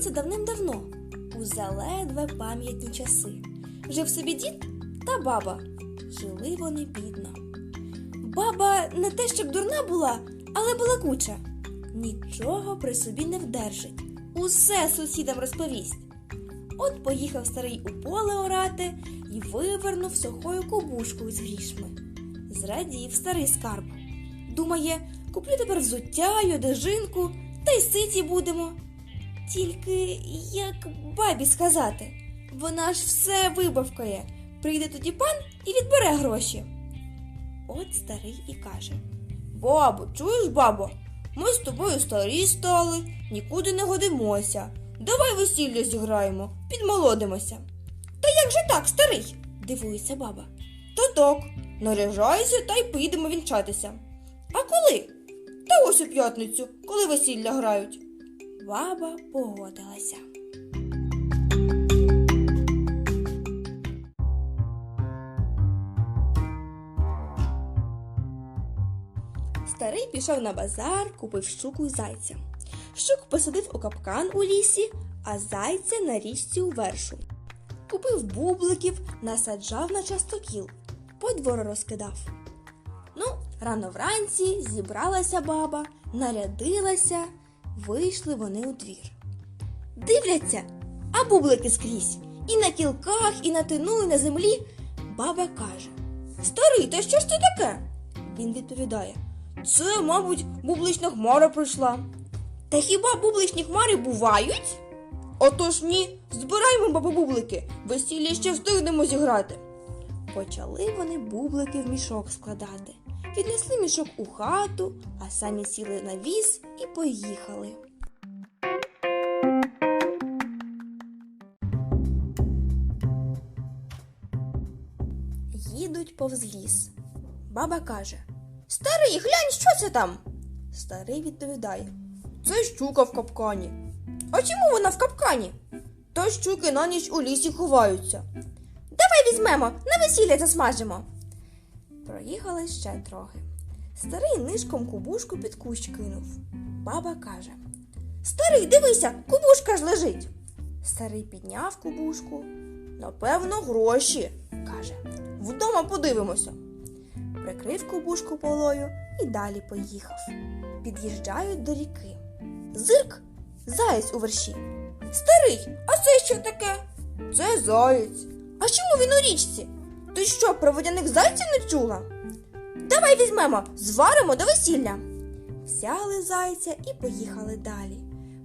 це давним-давно, у заледве пам'ятні часи. Жив собі дід та баба. Жили вони бідно. Баба не те, щоб дурна була, але балакуча. Нічого при собі не вдержить. Усе сусідам розповість. От поїхав старий у поле орати і вивернув сухою кобушкою з грішми. Зрадів старий скарб. Думає, куплю тепер взуття й одежинку, та й ситі будемо. Тільки як бабі сказати, вона ж все вибавкає. Прийде тоді пан і відбере гроші. От старий і каже: Бабо, чуєш, бабо? Ми з тобою старі стали, нікуди не годимося. Давай весілля зіграємо, підмолодимося. Та як же так, старий? дивується баба. То так, наряжайся та й поїдемо вінчатися. А коли? Та ось у п'ятницю, коли весілля грають. Баба погодилася. Старий пішов на базар, купив щуку й зайця. Щуку посадив у капкан у лісі, а зайця на річці у вершу. Купив бубликів, насаджав на частокіл, по двору розкидав. Ну, рано вранці зібралася баба, нарядилася, вийшли вони у двір. Дивляться, а бублики скрізь. І на кілках, і на тину, і на землі. Баба каже: Старий, та що ж це таке? Він відповідає: Це, мабуть, бублична хмара прийшла. Та хіба бубличні хмари бувають? Отож ні, збираємо бабу бублики, весілля ще встигнемо зіграти. Почали вони бублики в мішок складати. Віднесли мішок у хату, а самі сіли на віз і поїхали. Їдуть повз ліс. Баба каже: Старий, глянь, що це там? Старий відповідає: Це щука в капкані. А чому вона в капкані? Та щуки на ніч у лісі ховаються. Давай візьмемо, на весілля засмажимо. Проїхали ще трохи. Старий нишком кубушку під кущ кинув. Баба каже: Старий, дивися, кубушка ж лежить. Старий підняв кубушку. Напевно, гроші, каже. Вдома подивимося. Прикрив кубушку полою і далі поїхав. Під'їжджають до ріки. Зирк, заєць у верші. Старий, а це що таке? Це заєць. А чому він у річці? Ти що, про водяних зайців не чула? Давай візьмемо, зваримо до весілля. Взяли зайця і поїхали далі.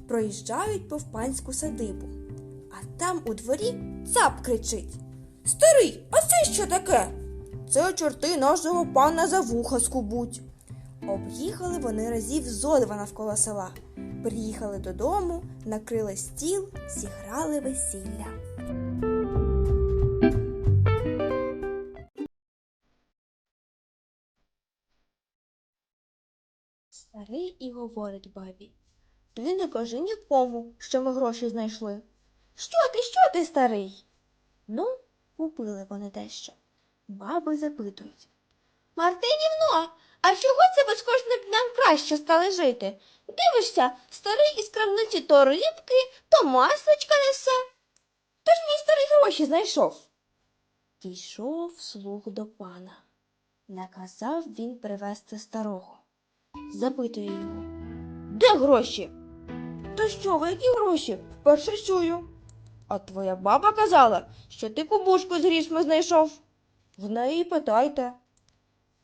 Проїжджають повз панську садибу. А там у дворі цап кричить. Старий, а це що таке? Це чорти нашого пана за вуха скубуть. Об'їхали вони разів зо два навколо села. Приїхали додому, накрили стіл, зіграли весілля. Старий і говорить бабі. Ти не кажи нікому, що ми гроші знайшли. Що ти, що ти, старий? Ну, купили вони дещо. Баби запитують. Мартинівно, а чого це ви з кожним днем краще стали жити? Дивишся, старий із крамниці то рибки, то масличка несе. Тож мій старий гроші знайшов. Пішов слух до пана. Наказав він привезти старого. Запитує його. Де гроші? Та що ви, які гроші? Вперше чую. А твоя баба казала, що ти кубушку з грішми знайшов. В неї питайте.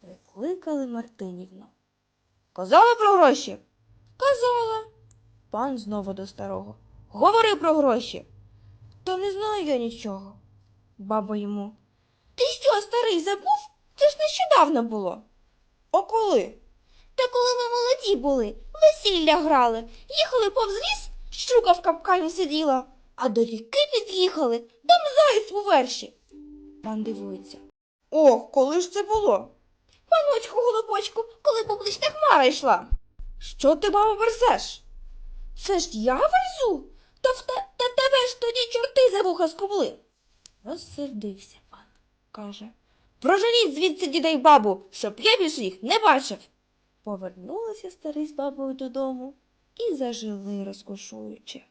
Прикликали Мартинівну. Казала про гроші? Казала. Пан знову до старого. Говори про гроші. Та не знаю я нічого. Баба йому. Ти що, старий, забув? Це ж нещодавно було. А коли? Та коли ми молоді були, весілля грали, їхали повз ліс, щука в капкані сиділа, а до ріки під'їхали, там заєць у верші. Пан дивується. Ох, коли ж це було? Паночку, голубочку, коли публична хмара йшла. Що ти, баба, верзеш? Це ж я верзу? Та в те, та тебе ж тоді чорти за вуха скубли. Розсердився пан, каже. Проженіть звідси дідей бабу, щоб я більше їх не бачив. Повернулися старий з бабою додому і зажили розкошуючи.